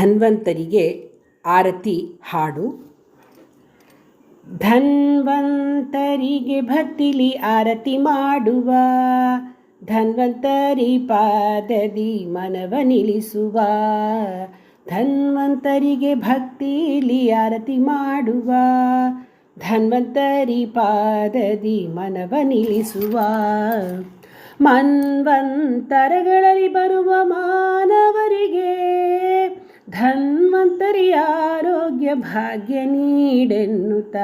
ಧನ್ವಂತರಿಗೆ ಆರತಿ ಹಾಡು. ಧನ್ವಂತರಿಗೆ ಭಕ್ತಿಲಿ ಆರತಿ ಮಾಡುವ, ಧನ್ವಂತರಿ ಪಾದದಿ ಮನವ ನಿಲ್ಲಿಸುವ, ಧನ್ವಂತರಿಗೆ ಭಕ್ತಿಲಿ ಆರತಿ ಮಾಡುವ, ಧನ್ವಂತರಿ ಪಾದದಿ ಮನವ ನಿಲ್ಲಿಸುವ. ಮನ್ವಂತರಗಳಲ್ಲಿ ಬರುವ ಭಾಗ್ಯ ನೀಡೆನ್ನುತ್ತ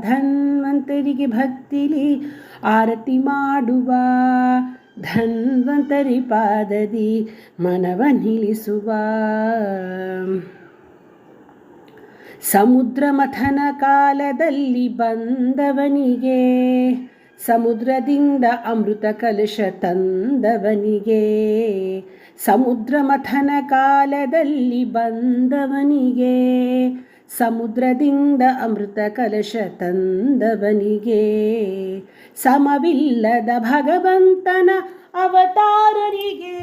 ಧನ್ವಂತರಿಗೆ ಭಕ್ತಿಲಿ ಆರತಿ ಮಾಡುವ. ಧನ್ವಂತರಿ ಪಾದದಿ ಮನವ ನಿಲ್ಲಿಸುವ. ಸಮುದ್ರ ಮಥನ ಕಾಲದಲ್ಲಿ ಬಂದವನಿಗೆ, ಸಮುದ್ರದಿಂದ ಅಮೃತ ಕಲಶ ತಂದವನಿಗೆ, ಸಮುದ್ರ ಮಥನ ಕಾಲದಲ್ಲಿ ಬಂದವನಿಗೆ ಸಮುದ್ರದಿಂದ ಅಮೃತ ಕಲಶ ತಂದವನಿಗೆ ಸಮವಿಲ್ಲದ ಭಗವಂತನ ಅವತಾರರಿಗೆ,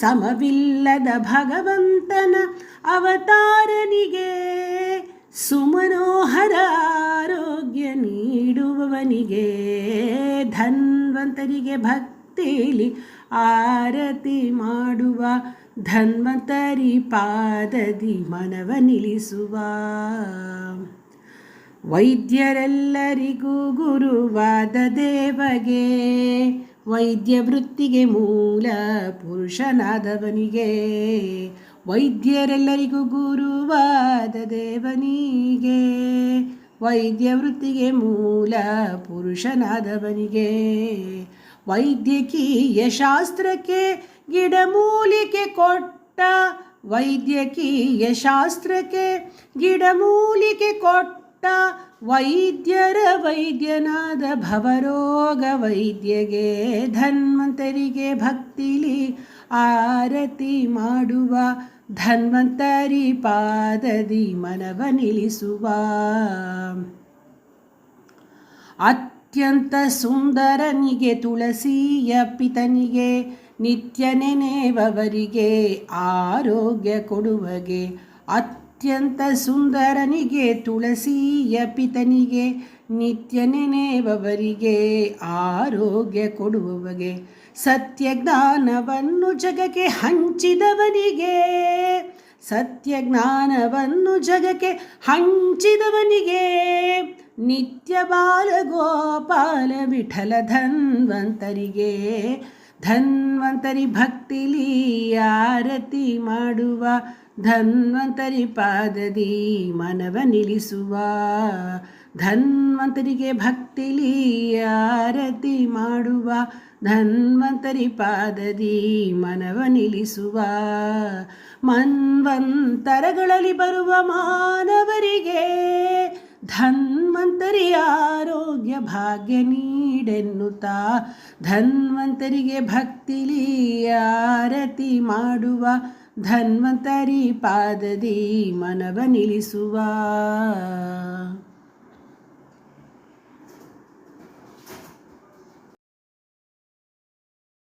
ಸಮವಿಲ್ಲದ ಭಗವಂತನ ಅವತಾರನಿಗೆ ಸುಮನೋಹರ ಆರೋಗ್ಯ ನೀಡುವವನಿಗೆ, ಧನ್ವಂತರಿಗೆ ಭಕ್ತಿಲಿ ಆರತಿ ಮಾಡುವ ಧನ್ವಂತರಿ ಪಾದದಿ ಮನವ ನಿಲ್ಲಿಸುವ. ವೈದ್ಯರೆಲ್ಲರಿಗೂ ಗುರುವಾದ ದೇವಗೆ ವೈದ್ಯ ವೃತ್ತಿಗೆ ಮೂಲ ಪುರುಷನಾದವನಿಗೆ, ವೈದ್ಯರೆಲ್ಲರಿಗೂ ಗುರುವಾದ ದೇವನಿಗೆ ವೈದ್ಯ ವೃತ್ತಿಗೆ ಮೂಲ ಪುರುಷನಾದವನಿಗೆ. ವೈದ್ಯಕೀಯ ಶಾಸ್ತ್ರಕ್ಕೆ ಗಿಡಮೂಲಿಕೆ ಕೊಟ್ಟ ವೈದ್ಯಕೀಯ ಶಾಸ್ತ್ರಕ್ಕೆ, ಗಿಡಮೂಲಿಕೆ ಕೊಟ್ಟ ವೈದ್ಯರ ವೈದ್ಯನಾದ ಭವರೋಗ ವೈದ್ಯಗೆ ಧನ್ವಂತರಿಗೆ ಭಕ್ತಿಲಿ ಆರತಿ ಮಾಡುವ ಧನ್ವಂತರಿ ಪಾದದಿ ಮನವ ನಿಲ್ಲಿಸುವ. ಅತ್ಯಂತ ಸುಂದರನಿಗೆ ತುಳಸಿಯ ಪಿತನಿಗೆ ನಿತ್ಯ ನೆನೆವರಿಗೆ ಆರೋಗ್ಯ ಕೊಡುವಗೆ. ಅತ್ಯಂತ ಸುಂದರನಿಗೆ ತುಳಸಿಯ ಪಿತನಿಗೆ ನಿತ್ಯ ನೆನೆವರಿಗೆ ಆರೋಗ್ಯ ಕೊಡುವವಗೆ. ಸತ್ಯ ಜ್ಞಾನವನ್ನು ಜಗಕ್ಕೆ ಹಂಚಿದವನಿಗೆ. ಸತ್ಯ ಜ್ಞಾನವನ್ನು ಜಗಕ್ಕೆ ಹಂಚಿದವನಿಗೆ. ನಿತ್ಯ ಬಾಲ ಗೋಪಾಲ ವಿಠಲ ಧನ್ವಂತರಿಗೆ. ಧನ್ವಂತರಿ ಭಕ್ತಿಲಿ ಆರತಿ ಮಾಡುವ, ಧನ್ವಂತರಿ ಪಾದದಿ ಮನವ ನಿಲ್ಲಿಸುವ. ಧನ್ವಂತರಿಗೆ ಭಕ್ತಿಲಿ ಆರತಿ ಮಾಡುವ, ಧನ್ವಂತರಿ ಪಾದದಿ ಮನವ ನಿಲ್ಲಿಸುವ. ಮನ್ವಂತರಗಳಲ್ಲಿ ಬರುವ ಮಾನವರಿಗೆ ಧನ್ವಂತರಿ ಭಾಗ್ಯ ನೀಡೆನ್ನುತ್ತಾ ಧನ್ವಂತರಿಗೆ ಭಕ್ತಿಲಿ ಆರತಿ ಮಾಡುವ ಧನ್ವಂತರಿ ಪಾದದಿ ಮನವ ನಿಲ್ಲಿಸುವ.